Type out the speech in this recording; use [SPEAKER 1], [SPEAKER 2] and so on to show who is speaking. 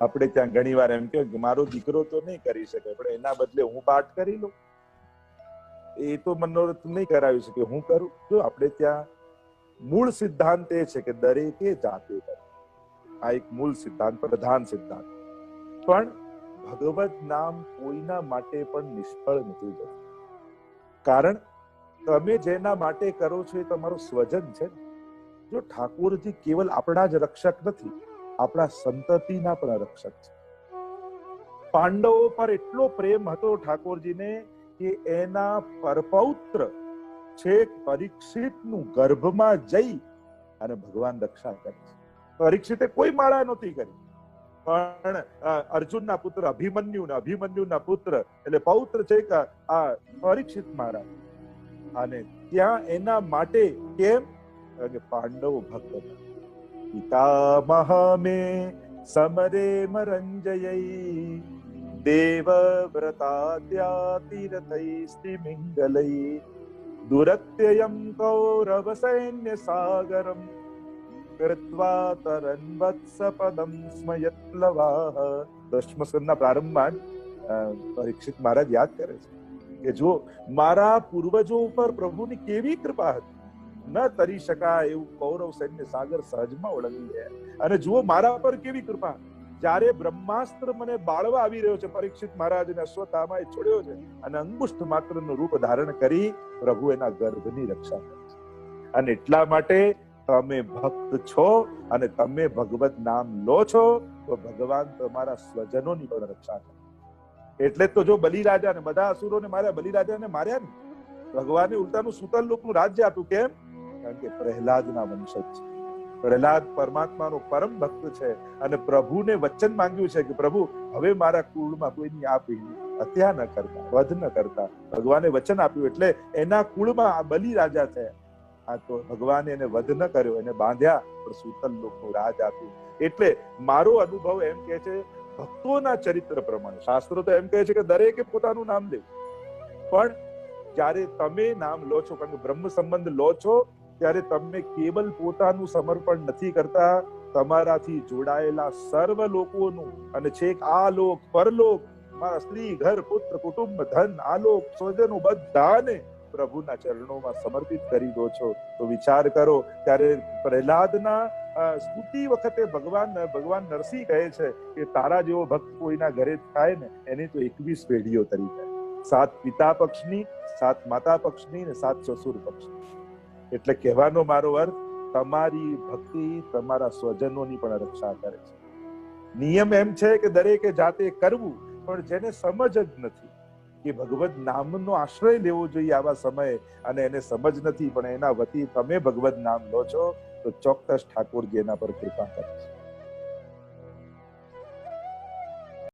[SPEAKER 1] આપણે ત્યાં ઘણી વાર એમ કે મારો દીકરો તો નહીં કરી શકે, પણ એના બદલે હું પાઠ કરી લઉં. એ તો મનોરથ નહીં કરાવી શકે, હું કરું? જો આપણે ત્યાં મૂળ સિદ્ધાંત એ છે કે દરેકે જાતે કરે. આ એક મૂળ સિદ્ધાંત, પ્રધાન સિદ્ધાંત. પણ ભગવત નામ કોઈના માટે પણ નિષ્ફળ નથી જતું. કારણ તમે જેના માટે કરો છો એ તમારો સ્વજન છે જો ઠાકોરજી કેવલ આપણા જ રક્ષક નથી આપણા સંતતિના પણ રક્ષક છે. પાંડવો પર એટલો પ્રેમ હતો ઠાકોરજીને કે એના પરપૌત્ર છેક પરીક્ષિતનું ગર્ભમાં જઈ અને ભગવાન રક્ષા કરે છે. પરીક્ષિતે કોઈ માળા નહોતી કરી. પણ અર્જુનના પુત્ર અભિમન્યુ ને અભિમન્યુના પુત્ર એટલે પૌત્ર છે કે આ પરીક્ષિત મહારાજ અને ત્યાં એના માટે કેમ? કે પાંડવો ભક્ત હતા. દેવ વ્રતાત્યાતિરથૈસ્તિ મિંગલૈ દુરત્યયમ કૌરવ સૈન્ય સાગરમ કૃત્વા તરન વત્સ પદમ સ્મયત્લવાહ દશમ સ્કંદના પ્રારંભમાં પરીક્ષિત મહારાજ યાદ કરે છે કે જો મારા પૂર્વજો ઉપર પ્રભુની કેવી કૃપા હતી ન તરી શકાય એવું કૌરવ સૈન્ય સાગર સહજમાં ઓળંગી ગયા. અને જુઓ, મારા પર કેવી કૃપા. જ્યારે બ્રહ્માસ્ત્ર મને બાળવા આવી રહ્યો છે, પરીક્ષિત મહારાજને એ છોડ્યો છે, અને અંગુષ્ઠ માત્રનું રૂપ ધારણ કરી પ્રભુ એના ગર્ભની રક્ષા કરે છે. અને એટલા માટે તમે ભક્ત છો અને તમે ભગવત નામ લો છો, તો ભગવાન તમારા સ્વજનોની પણ રક્ષા કરે એટલે તો જો બલિરાજા ને બધા અસુરોને માર્યા, બલિરાજાને માર્યા ને? ભગવાને ઉલટાનું સુતલ લોકનું રાજ્ય આપ્યું, કેમ? કારણ કે પ્રહલાદના વંશજ છે. પ્રહલાદ પરમાત્માનો પરમ ભક્ત છે અને પ્રભુને વચન માંગ્યું છે કે પ્રભુ, હવે મારા કુળમાં કોઈની આ પેઢી હત્યા ન કરતા, વધ ન કરતા. ભગવાને વચન આપ્યું એટલે એના કુળમાં આ બલિ રાજા છે. આ તો ભગવાને એને વધ ન કર્યો, એને બાંધ્યા, પણ સુતલ લોકનું રાજ આપ્યું. એટલે મારો અનુભવ એમ કે છે, ભક્તોના ચરિત્ર પ્રમાણે. શાસ્ત્રો તો એમ કહે છે કે દરેકે પોતાનું નામ લે પણ જ્યારે તમે નામ લો છો, કારણ કે બ્રહ્મ સંબંધ લો છો ત્યારે તમે કેવલ પોતાનું સમર્પણ નથી કરતા, તમારાથી જોડાયેલા સર્વ લોકોનું. અને છેક આ લોક, પરલોક, મારા સ્ત્રી, ઘર, પુત્ર, કુટુંબ, ધન આલોક સ્વજનો બધાને પ્રભુના ચરણોમાં સમર્પિત કરી દો છો. તો વિચાર કરો, ત્યારે પ્રહલાદના સ્તુતિ વખતે ભગવાન ભગવાન નરસિંહ કહે છે કે તારા જેવો ભક્ત કોઈના ઘરે થાય ને, એની તો એકવીસ પેઢીઓ તરી જાય. સાત પિતા પક્ષની, સાત માતા પક્ષની ને સાત સસુર પક્ષની. એટલે કહેવાનો મારો અર્થ, તમારી ભક્તિ તમારા સ્વજનોની પણ રક્ષા કરે છે. નિયમ એમ છે કે દરેકે જાતે કરવું, પણ જેને સમજ જ નથી કે ભગવત નામનો આશ્રય લેવો જોઈએ આવા સમયે અને એને સમજ નથી, પણ એના વતી તમે ભગવત નામ લો છો, તો ચોક્કસ ઠાકોરજી એના પર કૃપા કરે છે.